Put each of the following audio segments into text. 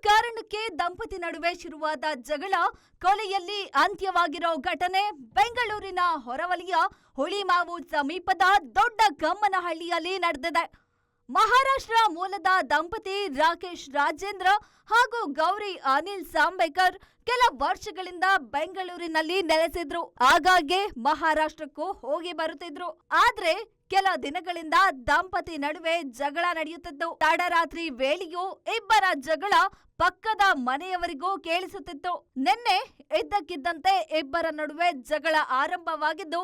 ಕಾರಣಕ್ಕೆ ದಂಪತಿ ನಡುವೆ ಶುರುವಾದ ಜಗಳ ಕೊಲೆಯಲ್ಲಿ ಅಂತ್ಯವಾಗಿರೋ ಘಟನೆ ಬೆಂಗಳೂರಿನ ಹೊರವಲಿಯ ಹುಳಿಮಾವು ಸಮೀಪದ ದೊಡ್ಡ ಕಮ್ಮನಹಳ್ಳಿಯಲ್ಲಿ ನಡೆದಿದೆ. ಮಹಾರಾಷ್ಟ್ರ ಮೂಲದ ದಂಪತಿ ರಾಕೇಶ್ ರಾಜೇಂದ್ರ ಹಾಗೂ ಗೌರಿ ಅನಿಲ್ ಸಾಂಬೇಕರ್ ಕೆಲ ವರ್ಷಗಳಿಂದ ಬೆಂಗಳೂರಿನಲ್ಲಿ ನೆಲೆಸಿದ್ರು. ಆಗಾಗ್ಗೆ ಮಹಾರಾಷ್ಟ್ರಕ್ಕೂ ಹೋಗಿ ಬರುತ್ತಿದ್ರು. ಆದ್ರೆ ಕೆಲ ದಿನಗಳಿಂದ ದಂಪತಿ ನಡುವೆ ಜಗಳ ನಡೆಯುತ್ತಿದ್ದು, ತಡರಾತ್ರಿ ವೇಳೆಯೂ ಇಬ್ಬರ ಜಗಳ ಪಕ್ಕದ ಮನೆಯವರಿಗೂ ಕೇಳಿಸುತ್ತಿತ್ತು. ನಿನ್ನೆ ಇದ್ದಕ್ಕಿದ್ದಂತೆ ಇಬ್ಬರ ನಡುವೆ ಜಗಳ ಆರಂಭವಾಗಿದ್ದು,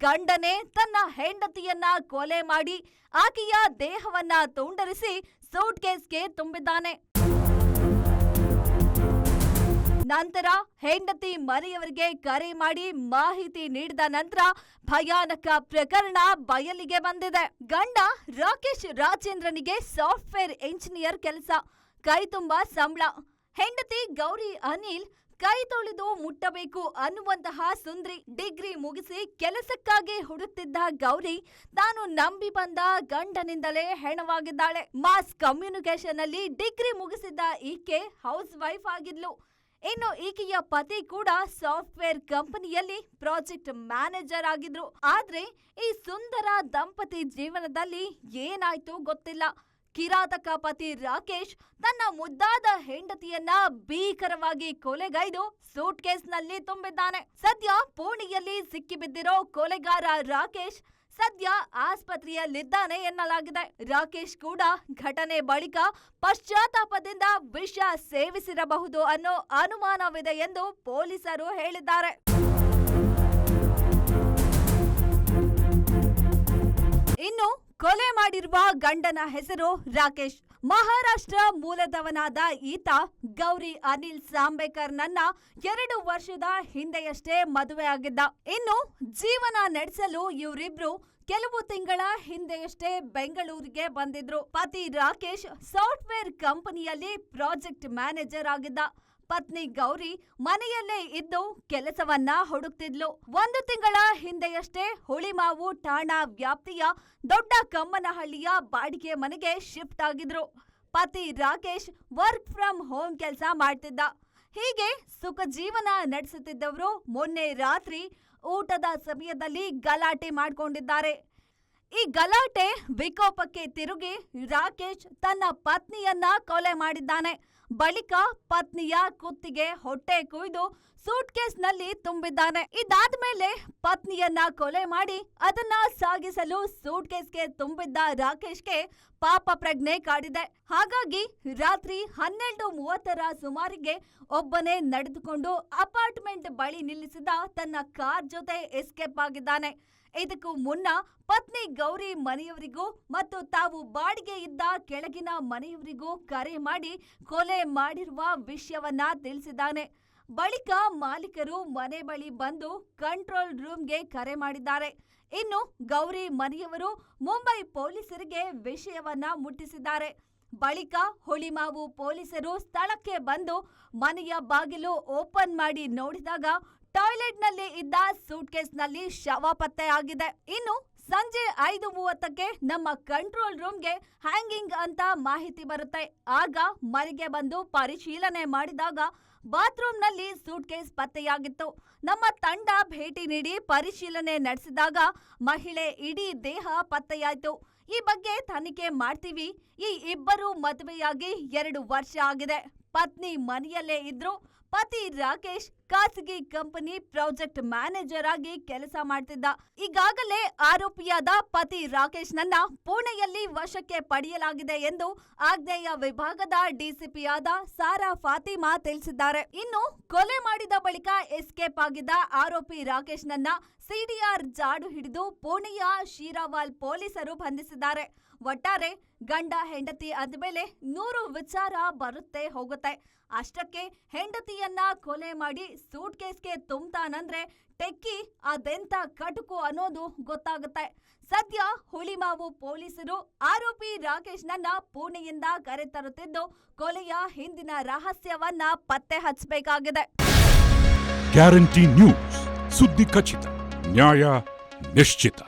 ಗಂಡನೇ ತನ್ನ ಹೆಂಡತಿಯನ್ನ ಕೊಲೆ ಮಾಡಿ, ಆಕೆಯ ದೇಹವನ್ನ ತುಂಡರಿಸಿ ಸೂಟ್ಕೇಸ್ಗೆ ತುಂಬಿದ್ದಾನೆ. ನಂತರ ಹೆಂಡತಿ ಮನೆಯವರಿಗೆ ಕರೆ ಮಾಡಿ ಮಾಹಿತಿ ನೀಡಿದ ನಂತರ ಭಯಾನಕ ಪ್ರಕರಣ ಬಯಲಿಗೆ ಬಂದಿದೆ. ಗಂಡ ರಾಕೇಶ್ ರಾಜೇಂದ್ರನಿಗೆ ಸಾಫ್ಟ್ವೇರ್ ಇಂಜಿನಿಯರ್ ಕೆಲಸ, ಕೈ ತುಂಬಾ ಸಂಬಳ. ಹೆಂಡತಿ ಗೌರಿ ಅನಿಲ್ ಕೈ ತೊಳೆದು ಮುಟ್ಟಬೇಕು ಅನ್ನುವಂತಹ ಸುಂದ್ರಿ ಡಿಗ್ರಿ ಮುಗಿಸಿ ಕೆಲಸಕ್ಕಾಗಿ ಹುಡುಕ್ತಿದ್ದ ಗೌರಿ ತಾನು ನಂಬಿ ಬಂದ ಗಂಡನಿಂದಲೇ ಹೆಣವಾಗಿದ್ದಾಳೆ. ಮಾಸ್ ಕಮ್ಯುನಿಕೇಶನ್ ಅಲ್ಲಿ ಡಿಗ್ರಿ ಮುಗಿಸಿದ್ದ ಈಕೆ ಹೌಸ್ ವೈಫ್ ಆಗಿದ್ಲು. ಇನ್ನು ಈಕೆಯ ಪತಿ ಕೂಡ ಸಾಫ್ಟ್ವೇರ್ ಕಂಪನಿಯಲ್ಲಿ ಪ್ರಾಜೆಕ್ಟ್ ಮ್ಯಾನೇಜರ್ ಆಗಿದ್ರು. ಆದ್ರೆ ಈ ಸುಂದರ ದಂಪತಿ ಜೀವನದಲ್ಲಿ ಏನಾಯ್ತು ಗೊತ್ತಿಲ್ಲ. ಕಿರಾತಕ ಪತಿ ರಾಕೇಶ್ ತನ್ನ ಮುದ್ದಾದ ಹೆಂಡತಿಯನ್ನ ಭೀಕರವಾಗಿ ಕೊಲೆಗೈದು ಸೂಟ್ ಕೇಸ್ನಲ್ಲಿ ತುಂಬಿದ್ದಾನೆ. ಸದ್ಯ ಪುಣೆಯಲ್ಲಿ ಸಿಕ್ಕಿಬಿದ್ದಿರೋ ಕೊಲೆಗಾರ ರಾಕೇಶ್ ಸದ್ಯ ಆಸ್ಪತ್ರೆಯಲ್ಲಿದ್ದಾನೆ ಎನ್ನಲಾಗಿದೆ. ರಾಕೇಶ್ ಕೂಡ ಘಟನೆ ಬಳಿಕ ಪಶ್ಚಾತ್ತಾಪದಿಂದ ವಿಷ ಸೇವಿಸಿರಬಹುದು ಅನ್ನೋ ಅನುಮಾನವಿದೆ ಎಂದು ಪೊಲೀಸರು ಹೇಳಿದ್ದಾರೆ. ಇನ್ನು ಕೊಲೆ ಮಾಡಿರುವ ಗಂಡನ ಹೆಸರು ರಾಕೇಶ್. ಮಹಾರಾಷ್ಟ್ರ ಮೂಲದವನಾದ ಈತ ಗೌರಿ ಅನಿಲ್ ಸಾಂಬೇಕರ್ ನನ್ನ ಎರಡು ವರ್ಷದ ಹಿಂದೆಯಷ್ಟೇ ಮದುವೆಯಾಗಿದ್ದ ಇನ್ನು ಜೀವನ ನಡೆಸಲು ಇವರಿಬ್ರು ಕೆಲವು ತಿಂಗಳ ಹಿಂದೆಯಷ್ಟೇ ಬೆಂಗಳೂರಿಗೆ ಬಂದಿದ್ರು. ಪತಿ ರಾಕೇಶ್ ಸಾಫ್ಟ್ವೇರ್ ಕಂಪನಿಯಲ್ಲಿ ಪ್ರಾಜೆಕ್ಟ್ ಮ್ಯಾನೇಜರ್ ಆಗಿದ್ದ. ಪತ್ನಿ ಗೌರಿ ಮನೆಯಲ್ಲೇ ಇದ್ದು ಕೆಲಸವನ್ನ ಹುಡುಕ್ತಿದ್ಲು. ಒಂದು ತಿಂಗಳ ಹಿಂದೆಯಷ್ಟೇ ಹುಳಿಮಾವು ಠಾಣಾ ವ್ಯಾಪ್ತಿಯ ದೊಡ್ಡ ಕಮ್ಮನಹಳ್ಳಿಯ ಬಾಡಿಗೆ ಮನೆಗೆ ಶಿಫ್ಟ್ ಆಗಿದ್ರು. ಪತಿ ರಾಕೇಶ್ ವರ್ಕ್ ಫ್ರಮ್ ಹೋಮ್ ಕೆಲಸ ಮಾಡ್ತಿದ್ದ. ಹೀಗೆ ಸುಖ ಜೀವನ ನಡೆಸುತ್ತಿದ್ದವರು ಮೊನ್ನೆ ರಾತ್ರಿ ಊಟದ ಸಮಯದಲ್ಲಿ ಗಲಾಟೆ ಮಾಡ್ಕೊಂಡಿದ್ದಾರೆ. ಈ ಗಲಾಟೆ ವಿಕೋಪಕ್ಕೆ ತಿರುಗಿ ರಾಕೇಶ್ ತನ್ನ ಪತ್ನಿಯನ್ನ ಕೊಲೆ ಮಾಡಿದ್ದಾನೆ. ಬಳಿಕ ಪತ್ನಿಯ ಕುತ್ತಿಗೆ ಹೊಟ್ಟೆ ಕುಯ್ದು ಸೂಟ್ಕೇಸ್ನಲ್ಲಿ ತುಂಬಿದ್ದಾನೆ. ಇದಾದ್ಮೇಲೆ ಪತ್ನಿಯನ್ನ ಕೊಲೆ ಮಾಡಿ ಅದನ್ನ ಸಾಗಿಸಲು ಸೂಟ್ಕೇಸ್ಗೆ ತುಂಬಿದ್ದ ರಾಕೇಶ್ಗೆ ಪಾಪ ಪ್ರಜ್ಞೆ ಕಾಡಿದೆ. ಹಾಗಾಗಿ ರಾತ್ರಿ ಹನ್ನೆರಡು ಮೂವತ್ತರ ಸುಮಾರಿಗೆ ಒಬ್ಬನೇ ನಡೆದುಕೊಂಡು ಅಪಾರ್ಟ್ಮೆಂಟ್ ಬಳಿ ನಿಲ್ಲಿಸಿದ ತನ್ನ ಕಾರ್ ಜೊತೆ ಎಸ್ಕೇಪ್ ಆಗಿದ್ದಾನೆ. ಇದಕ್ಕೂ ಮುನ್ನ ಪತ್ನಿ ಗೌರಿ ಮನೆಯವರಿಗೂ ಮತ್ತು ತಾವು ಬಾಡಿಗೆ ಇದ್ದ ಕೆಳಗಿನ ಮನೆಯವರಿಗೂ ಕರೆ ಮಾಡಿ ಕೊಲೆ ಮಾಡಿರುವ ವಿಷಯವನ್ನ ತಿಳಿಸಿದ್ದಾನೆ. ಬಳಿಕ ಮಾಲೀಕರು ಮನೆ ಬಳಿ ಬಂದು ಕಂಟ್ರೋಲ್ ರೂಮ್ಗೆ ಕರೆ ಮಾಡಿದ್ದಾರೆ. ಇನ್ನು ಗೌರಿ ಮನೆಯವರು ಮುಂಬೈ ಪೊಲೀಸರಿಗೆ ವಿಷಯವನ್ನ ಮುಟ್ಟಿಸಿದ್ದಾರೆ. ಬಳಿಕ ಹುಳಿಮಾವು ಪೊಲೀಸರು ಸ್ಥಳಕ್ಕೆ ಬಂದು ಮನೆಯ ಬಾಗಿಲು ಓಪನ್ ಮಾಡಿ ನೋಡಿದಾಗ ಟಾಯ್ಲೆಟ್ನಲ್ಲಿ ಇದ್ದ ಸೂಟ್ಕೇಸ್ನಲ್ಲಿ ಶವ ಪತ್ತೆಯಾಗಿದೆ. ಇನ್ನು ಸಂಜೆ ಐದು ಮೂವತ್ತಕ್ಕೆ ನಮ್ಮ ಕಂಟ್ರೋಲ್ ರೂಮ್ಗೆ ಹ್ಯಾಂಗಿಂಗ್ ಅಂತ ಮಾಹಿತಿ ಬರುತ್ತೆ. ಆಗ ಮರಿಗೆ ಬಂದು ಪರಿಶೀಲನೆ ಮಾಡಿದಾಗ ಬಾತ್ರೂಮ್ನಲ್ಲಿ ಸೂಟ್ಕೇಸ್ ಪತ್ತೆಯಾಗಿತ್ತು. ನಮ್ಮ ತಂಡ ಭೇಟಿ ನೀಡಿ ಪರಿಶೀಲನೆ ನಡೆಸಿದಾಗ ಮಹಿಳೆ ಇಡೀ ದೇಹ ಪತ್ತೆಯಾಯಿತು. ಈ ಬಗ್ಗೆ ತನಿಖೆ ಮಾಡ್ತೀವಿ. ಈ ಇಬ್ಬರು ಮದುವೆಯಾಗಿ ಎರಡು ವರ್ಷ ಆಗಿದೆ. ಪತ್ನಿ ಮನೆಯಲ್ಲೇ ಇದ್ರು. ಪತಿ ರಾಕೇಶ್ ಖಾಸಗಿ ಕಂಪನಿ ಪ್ರಾಜೆಕ್ಟ್ ಮ್ಯಾನೇಜರ್ ಆಗಿ ಕೆಲಸ ಮಾಡ್ತಿದ್ದ. ಈಗಾಗಲೇ ಆರೋಪಿಯಾದ ಪತಿ ರಾಕೇಶ್ ನನ್ನ ಪುಣೆಯಲ್ಲಿ ವಶಕ್ಕೆ ಪಡೆಯಲಾಗಿದೆ ಎಂದು ಆಗ್ನೇಯ ವಿಭಾಗದ ಡಿಸಿಪಿಯಾದ ಸಾರಾ ಫಾತಿಮಾ ತಿಳಿಸಿದ್ದಾರೆ. ಇನ್ನು ಕೊಲೆ ಮಾಡಿದ ಬಳಿಕ ಎಸ್ಕೇಪ್ ಆಗಿದ್ದ ಆರೋಪಿ ರಾಕೇಶ್ ನನ್ನ ಸಿಡಿಆರ್ ಜಾಡು ಹಿಡಿದು ಪುಣೆಯ ಶೀರಾವಾಲ್ ಪೊಲೀಸರು ಬಂಧಿಸಿದ್ದಾರೆ. ಒಟ್ಟಾರೆ ಗಂಡ ಹೆಂಡತಿ ಅಂದಮೇಲೆ ನೂರು ವಿಚಾರ ಬರುತ್ತೆ ಹೋಗುತ್ತೆ. ಅಷ್ಟಕ್ಕೆ ಹೆಂಡತಿಯನ್ನ ಕೊಲೆ ಮಾಡಿ ಸೂಟ್ ಕೇಸ್ಗೆ ತುಂಬ್ತಾನಂದ್ರೆ ಟೆಕ್ಕಿ ಅದೆಂತ ಕಟುಕು ಅನ್ನೋದು ಗೊತ್ತಾಗುತ್ತೆ. ಸದ್ಯ ಹುಳಿಮಾವು ಪೊಲೀಸರು ಆರೋಪಿ ರಾಕೇಶ್ನನ್ನ ಪುಣೆಯಿಂದ ಕರೆತರುತ್ತಿದ್ದು ಕೊಲೆಯ ಹಿಂದಿನ ರಹಸ್ಯವನ್ನ ಪತ್ತೆ ಹಚ್ಚಬೇಕಾಗಿದೆ. ಗ್ಯಾರಂಟಿ ನ್ಯೂಸ್ ಸುದ್ದಿ ಖಚಿತ, ನ್ಯಾಯ ನಿಶ್ಚಿತ.